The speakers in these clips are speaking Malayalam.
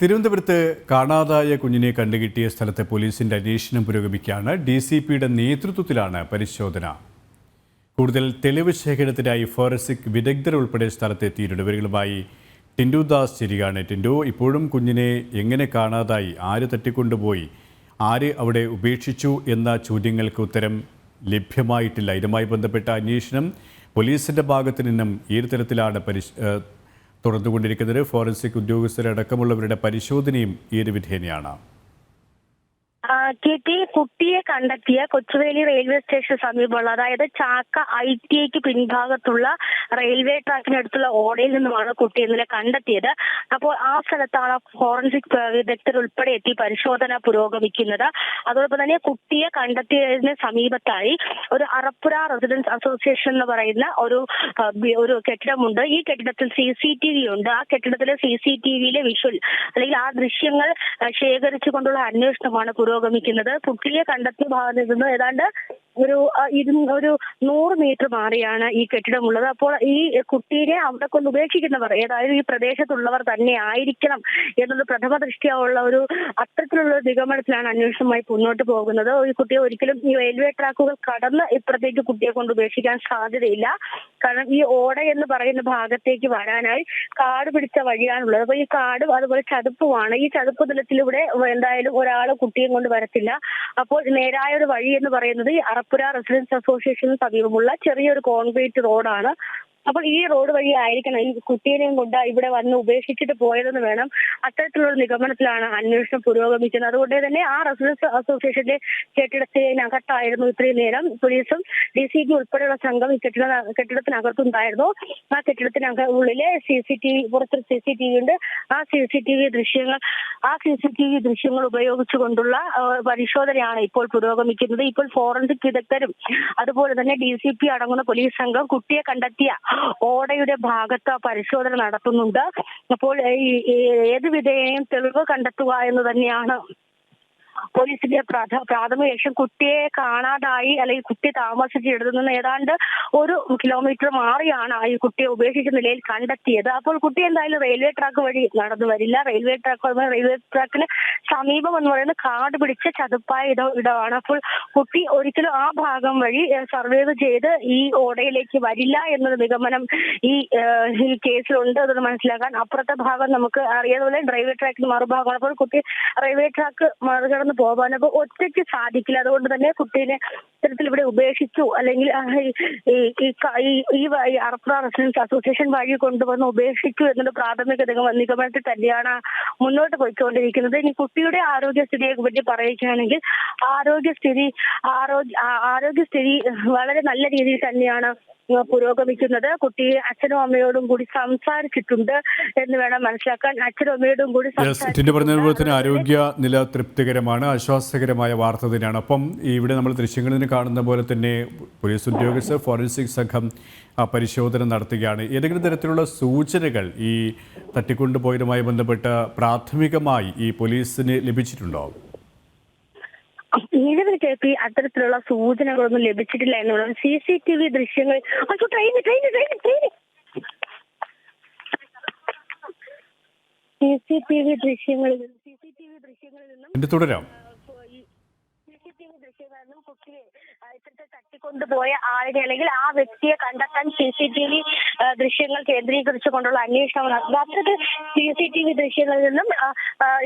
തിരുവനന്തപുരത്ത് കാണാതായ കുഞ്ഞിനെ കണ്ടുകിട്ടിയ സ്ഥലത്തെ പോലീസിന്റെ അന്വേഷണം പുരോഗമിക്കുകയാണ്. ഡി സി പിയുടെ നേതൃത്വത്തിലാണ് പരിശോധന. കൂടുതൽ തെളിവ് ശേഖരണത്തിനായി ഫോറൻസിക് വിദഗ്ധർ ഉൾപ്പെടെ സ്ഥലത്തെത്തിയിട്ടുണ്ട് ഇവരുകളുമായി ടിൻഡു ദാസ് ശരിയാണ് ടിൻഡു ഇപ്പോഴും കുഞ്ഞിനെ എങ്ങനെ കാണാതായി? ആര് തട്ടിക്കൊണ്ടുപോയി? ആര് അവിടെ ഉപേക്ഷിച്ചു എന്ന ചോദ്യങ്ങൾക്ക് ഉത്തരം ലഭ്യമായിട്ടില്ല. ഇതുമായി ബന്ധപ്പെട്ട അന്വേഷണം പോലീസിന്റെ ഭാഗത്തു നിന്നും ഏത് തരത്തിലാണ് തുടർന്നുകൊണ്ടിരിക്കുന്നത് ഫോറൻസിക് ഉദ്യോഗസ്ഥരടക്കമുള്ളവരുടെ പരിശോധനയും ഏത് വിധേനയാണ്. ആ, കെ കുട്ടിയെ കണ്ടെത്തിയ കൊച്ചുവേലി റെയിൽവേ സ്റ്റേഷൻ സമീപമുള്ള അതായത് ചാക്ക ഐ ടി ഐക്ക് പിൻഭാഗത്തുള്ള റെയിൽവേ ട്രാക്കിനടുത്തുള്ള ഓടയിൽ നിന്നുമാണ് കുട്ടി ഇന്നലെ കണ്ടെത്തിയത്. അപ്പോൾ ആ സ്ഥലത്താണ് ഫോറൻസിക് വിദഗ്ധർ ഉൾപ്പെടെ എത്തി പരിശോധന പുരോഗമിക്കുന്നത്. അതോടൊപ്പം തന്നെ കുട്ടിയെ കണ്ടെത്തിയതിന് സമീപത്തായി ഒരു അറപ്പുര റെസിഡൻസ് അസോസിയേഷൻ എന്ന് പറയുന്ന ഒരു ഒരു കെട്ടിടമുണ്ട്. ഈ കെട്ടിടത്തിൽ സി സി ടി വി ഉണ്ട്. ആ കെട്ടിടത്തിലെ സി സി ടി വിയിലെ വിഷ്വൽ അല്ലെങ്കിൽ ആ ദൃശ്യങ്ങൾ ശേഖരിച്ചുകൊണ്ടുള്ള അന്വേഷണമാണ് പുരോഗമിക്കുന്നത് കുട്ടിയെ കണ്ടെത്തിയ ഭാഗത്ത് നിന്ന് ഏതാണ്ട് ഒരു ഒരു നൂറ് മീറ്റർ മാറിയാണ് ഈ കെട്ടിടമുള്ളത്. അപ്പോൾ ഈ കുട്ടീനെ അവിടെ കൊണ്ട് ഉപേക്ഷിക്കുന്നവർ ഏതായാലും ഈ പ്രദേശത്തുള്ളവർ തന്നെ ആയിരിക്കണം എന്നത് പ്രഥമ ദൃഷ്ടിയുള്ള ഒരു അത്തരത്തിലുള്ള നിഗമനത്തിലാണ് അന്വേഷണവുമായി മുന്നോട്ട് പോകുന്നത്. ഈ കുട്ടിയെ ഒരിക്കലും ഈ റെയിൽവേ ട്രാക്കുകൾ കടന്ന് ഇപ്പുറത്തേക്ക് കുട്ടിയെ കൊണ്ട് ഉപേക്ഷിക്കാൻ സാധ്യതയില്ല. കാരണം ഈ ഓട എന്ന് പറയുന്ന ഭാഗത്തേക്ക് വരാനായി കാട് പിടിച്ച വഴിയാണുള്ളത്. അപ്പൊ ഈ കാട് അതുപോലെ ചതുപ്പുമാണ്. ഈ ചതുപ്പ് തലത്തിലൂടെ എന്തായാലും ഒരാൾ കുട്ടിയും കൊണ്ട് വരത്തില്ല. അപ്പോൾ നേരായ ഒരു വഴി എന്ന് പറയുന്നത് അറപ്പുര റെസിഡൻസ് അസോസിയേഷന് സമീപമുള്ള ചെറിയൊരു കോൺക്രീറ്റ് റോഡാണ്. അപ്പോൾ ഈ റോഡ് വഴി ആയിരിക്കണം ഈ കുട്ടീനെയും കൊണ്ട് ഇവിടെ വന്ന് ഉപേക്ഷിച്ചിട്ട് പോയതെന്ന് വേണം. അത്തരത്തിലുള്ള നിഗമനത്തിലാണ് അന്വേഷണം പുരോഗമിക്കുന്നത് അതുകൊണ്ട് തന്നെ ആ റെസിഡൻസ് അസോസിയേഷന്റെ കെട്ടിടത്തിനകത്തായിരുന്നു ഇത്രയും നേരം പോലീസും ഡി സി ബി ഉൾപ്പെടെയുള്ള സംഘം ഈ കെട്ടിട കെട്ടിടത്തിനകത്തുണ്ടായിരുന്നു. ആ കെട്ടിടത്തിനക ഉള്ളിലെ സി സി ടി വി പുറത്തൊരു സി സി ടി വി ഉണ്ട്. ആ സി സി ടി വി ദൃശ്യങ്ങൾ ആ സി സി ടി വി ദൃശ്യങ്ങൾ ഉപയോഗിച്ചുകൊണ്ടുള്ള പരിശോധനയാണ് ഇപ്പോൾ പുരോഗമിക്കുന്നത്. ഇപ്പോൾ ഫോറൻസിക് വിദഗ്ധരും അതുപോലെ തന്നെ ഡി സി പി അടങ്ങുന്ന പോലീസ് സംഘം കുട്ടിയെ കണ്ടെത്തിയ ഓടയുടെ ഭാഗത്ത് പരിശോധന നടത്തുന്നുണ്ട്. അപ്പോൾ ഏത് വിധേയം തെളിവ് കണ്ടെത്തുക എന്ന് തന്നെയാണ് പോലീസിന്റെ പ്രാഥ- പ്രാഥമിക ലക്ഷ്യം കുട്ടിയെ കാണാതായി അല്ലെങ്കിൽ കുട്ടി താമസിച്ചിടത്തു നിന്ന് ഏതാണ്ട് ഒരു കിലോമീറ്റർ മാറിയാണ് ഈ കുട്ടിയെ ഉപേക്ഷിച്ച നിലയിൽ കണ്ടെത്തിയത്. അപ്പോൾ കുട്ടി എന്തായാലും റെയിൽവേ ട്രാക്ക് വഴി നടന്നു വരില്ല. റെയിൽവേ ട്രാക്ക് റെയിൽവേ ട്രാക്കിന് സമീപം എന്ന് പറയുന്നത് കാട് പിടിച്ച ചതുപ്പായ ഇട ഇടമാണ്. അപ്പോൾ കുട്ടി ഒരിക്കലും ആ ഭാഗം വഴി സർവേ ചെയ്ത് ഈ ഓടയിലേക്ക് വരില്ല എന്നൊരു നിഗമനം ഈ കേസിലുണ്ട് അതൊന്ന് മനസ്സിലാക്കാൻ അപ്പുറത്തെ ഭാഗം നമുക്ക് അറിയാതെ റെയിൽവേ ട്രാക്കിന് മറുഭാഗമാണ്. അപ്പോൾ കുട്ടി റെയിൽവേ ട്രാക്ക് മറികടന്ന് പോകാൻ അപ്പൊ ഒറ്റയ്ക്ക് സാധിക്കില്ല. അതുകൊണ്ട് തന്നെ കുട്ടീനെ ഇത്തരത്തിൽ ഇവിടെ ഉപേക്ഷിച്ചു. അല്ലെങ്കിൽ ഈ- അർപ്പുറ റെസിഡൻസ് അസോസിയേഷൻ വഴി കൊണ്ടുവന്ന് ഉപേക്ഷിച്ചു എന്നുള്ള പ്രാഥമിക നിഗമ- നിഗമനത്തിൽ തന്നെയാണ് മുന്നോട്ട് പോയിക്കൊണ്ടിരിക്കുന്നത്. ഇനി കുട്ടിയുടെ ആരോഗ്യസ്ഥിതിയെ പറ്റി പറയുകയാണെങ്കിൽ ആരോഗ്യസ്ഥിതി ആരോഗ്യ ആരോഗ്യസ്ഥിതി വളരെ നല്ല രീതിയിൽ തന്നെയാണ് പുരോഗമിക്കുന്നത്. കുട്ടി അച്ഛനും അമ്മയോടും കൂടി സംസാരിച്ചിട്ടുണ്ട് എന്ന് വേണം മനസ്സിലാക്കാൻ. അച്ഛനും അമ്മയോടും കൂടി ടിൻഡു പറഞ്ഞതുപോലെ തന്നെ ആരോഗ്യ നില തൃപ്തികരമാണ് ആശ്വാസകരമായ വാർത്ത തന്നെയാണ്. അപ്പം ഇവിടെ നമ്മൾ ദൃശ്യങ്ങളിൽ നിന്ന് കാണുന്ന പോലെ തന്നെ പോലീസ് ഉദ്യോഗസ്ഥർ ഫോറൻസിക് സംഘം പരിശോധന നടത്തുകയാണ്. ഏതെങ്കിലും തരത്തിലുള്ള സൂചനകൾ ഈ തട്ടിക്കൊണ്ടുപോയതുമായി ബന്ധപ്പെട്ട് പ്രാഥമികമായി ഈ പോലീസിന് ലഭിച്ചിട്ടുണ്ടോ? നിലവിൽ കേൾപ്പി അത്തരത്തിലുള്ള സൂചനകളൊന്നും ലഭിച്ചിട്ടില്ല എന്നുള്ളത് സി സി ടി വി ദൃശ്യങ്ങൾ. Train train train train C C T V ദൃശ്യങ്ങളിൽ സി സി ടി വി ദൃശ്യങ്ങളിൽ നിന്നും തുടരാം സി സി ടി വി ദൃശ്യങ്ങളിൽ നിന്നും കുട്ടിയെ ആ, തട്ടിക്കൊണ്ടുപോയ ആളിനെ അല്ലെങ്കിൽ ആ വ്യക്തിയെ കണ്ടെത്താൻ സി സി ടി വി ദൃശ്യങ്ങൾ കേന്ദ്രീകരിച്ചുകൊണ്ടുള്ള അന്വേഷണം നടത്തുന്നത് അത്തരത്തിൽ സി സി ടി വി ദൃശ്യങ്ങളിൽ നിന്നും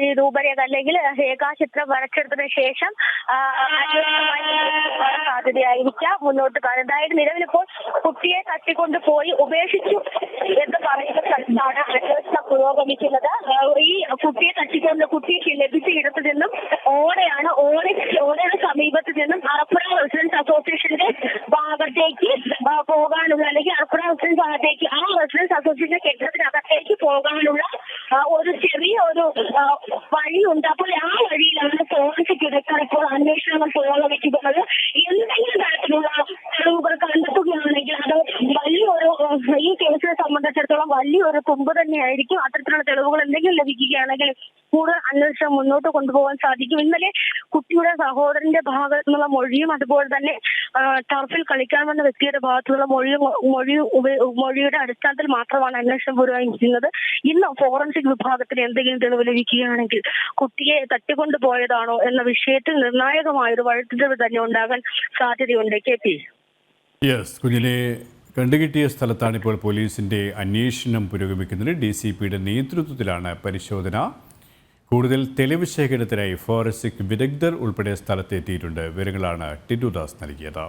ഈ രൂപരേഖ അല്ലെങ്കിൽ രേഖാചിത്രം വരച്ചെടുത്തതിനു ശേഷം സാധ്യതയായിരിക്കാം മുന്നോട്ട് പോകാൻ. അതായത് നിലവിലിപ്പോൾ കുട്ടിയെ തട്ടിക്കൊണ്ടുപോയി ഉപേക്ഷിച്ചു എന്ന് പറയുന്ന സ്ഥലത്താണ് അന്വേഷണം പുരോഗമിക്കുന്നത്. ഈ കുട്ടിയെ തട്ടിക്കൊണ്ട് കുട്ടിക്ക് ലഭിച്ച ഇടത്തു നിന്നും കെട്ടിടത്തിനകത്തേക്ക് പോകാനുള്ള ഒരു ചെറിയ ഒരു വഴിയുണ്ട്. അപ്പോൾ ആ വഴിയിലാണ് ഫോറൻസിക് വിദഗ്ധർ ഇപ്പോൾ അന്വേഷണങ്ങൾ പുരോഗമിക്കുന്നത്. എന്തെങ്കിലും തരത്തിലുള്ള തെളിവുകൾ കണ്ടെത്തുകയാണെങ്കിൽ അത് വലിയൊരു ഈ കേസിനെ സംബന്ധിച്ചിടത്തോളം വലിയൊരു തുമ്പ് തന്നെയായിരിക്കും അത്തരത്തിലുള്ള തെളിവുകൾ എന്തെങ്കിലും ലഭിക്കുകയാണെങ്കിൽ കൂടുതൽ അന്വേഷണം മുന്നോട്ട് കൊണ്ടുപോകാൻ സാധിക്കും. ഇന്നലെ കുട്ടിയുടെ സഹോദരന്റെ ഭാഗത്തുനിന്നുള്ള മൊഴിയും അതുപോലെ തന്നെ ടർഫിൽ കളിക്കാൻ വന്ന വ്യക്തിയുടെ ഭാഗത്തുള്ള മൊഴി മൊഴി മൊഴിയുടെ അടിസ്ഥാനത്തിൽ മാത്രമാണ് അന്വേഷണം പുരോഗമിക്കുന്നത് ഇന്ന് ഫോറൻസിക് വിഭാഗത്തിന് എന്തെങ്കിലും തെളിവ് ലഭിക്കുകയാണെങ്കിൽ കുട്ടിയെ തട്ടിക്കൊണ്ടുപോയതാണോ എന്ന വിഷയത്തിൽ നിർണായകമായ ഒരു വഴിത്തിരിവ് തന്നെ ഉണ്ടാകാൻ സാധ്യതയുണ്ട്. K P. യെസ് കുഞ്ഞിനെ കണ്ടുകിട്ടിയ സ്ഥലത്താണ് ഇപ്പോൾ പോലീസിന്റെ അന്വേഷണം പുരോഗമിക്കുന്നത്. ഡി സി പിയുടെ നേതൃത്വത്തിലാണ് പരിശോധന. കൂടുതൽ തെളിവ് ശേഖരണത്തിനായി ഫോറൻസിക് വിദഗ്ധർ ഉൾപ്പെടെ സ്ഥലത്തെത്തിയിട്ടുണ്ട്. വിവരങ്ങളാണ് ടിറ്റു ദാസ് നൽകിയത്.